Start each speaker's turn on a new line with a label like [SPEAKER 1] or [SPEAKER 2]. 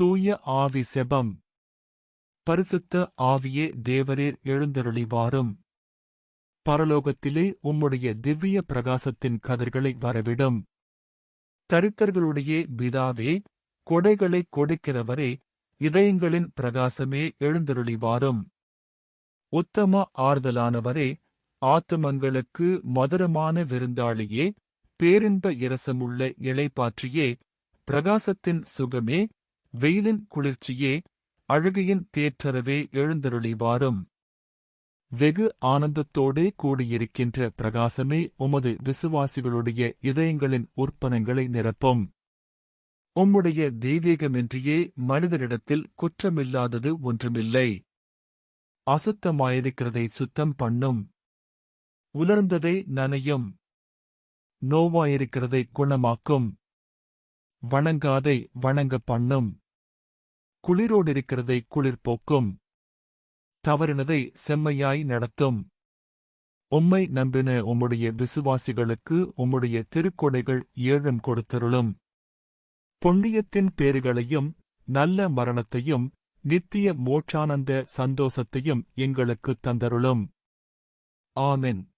[SPEAKER 1] தூய ஆவி செபம். பரிசுத்த ஆவியே தேவரீர் எழுந்தருளி வாரும் பரலோகத்திலே உம்முடைய திவ்ய பிரகாசத்தின் கதிர்களை வரவிடும். தரித்தர்களுடைய பிதாவே கொடைகளை கொடுக்கிறவரே இதயங்களின் பிரகாசமே எழுந்தருளி வாரும் உத்தம ஆறுதலானவரே ஆத்துமங்களுக்கு மதுரமான விருந்தாளியே பேரின்ப இரசமுள்ள இளைப்பாற்றியே பிரகாசத்தின் சுகமே வெயிலின் குளிர்ச்சியே அழுகையின் தேற்றரவே எழுந்தருளி வாரும். வெகு ஆனந்தத்தோடே கூடியிருக்கின்ற பிரகாசமே உமது விசுவாசிகளுடைய இதயங்களின் உற்பனங்களை நிரப்பும். உம்முடைய தெய்வீகமின்றியே மனிதரிடத்தில் குற்றமில்லாதது ஒன்றுமில்லை. அசுத்தமாயிருக்கிறதை சுத்தம் பண்ணும். உலர்ந்ததை நனையும். நோவாயிருக்கிறதை குணமாக்கும். வணங்காதை வணங்க பண்ணும். குளிரோடிருக்கிறதை குளிர் போக்கும் தவறினதை செம்மையாய் நடத்தும். உம்மை நம்பின உம்முடைய விசுவாசிகளுக்கு உம்முடைய திருக்கொடைகள் ஏழும் கொடுத்தருளும். பொன்னியத்தின் பேறுகளையும் நல்ல மரணத்தையும் நித்திய மோட்சானந்த சந்தோஷத்தையும் எங்களுக்குத் தந்தருளும். ஆமென்.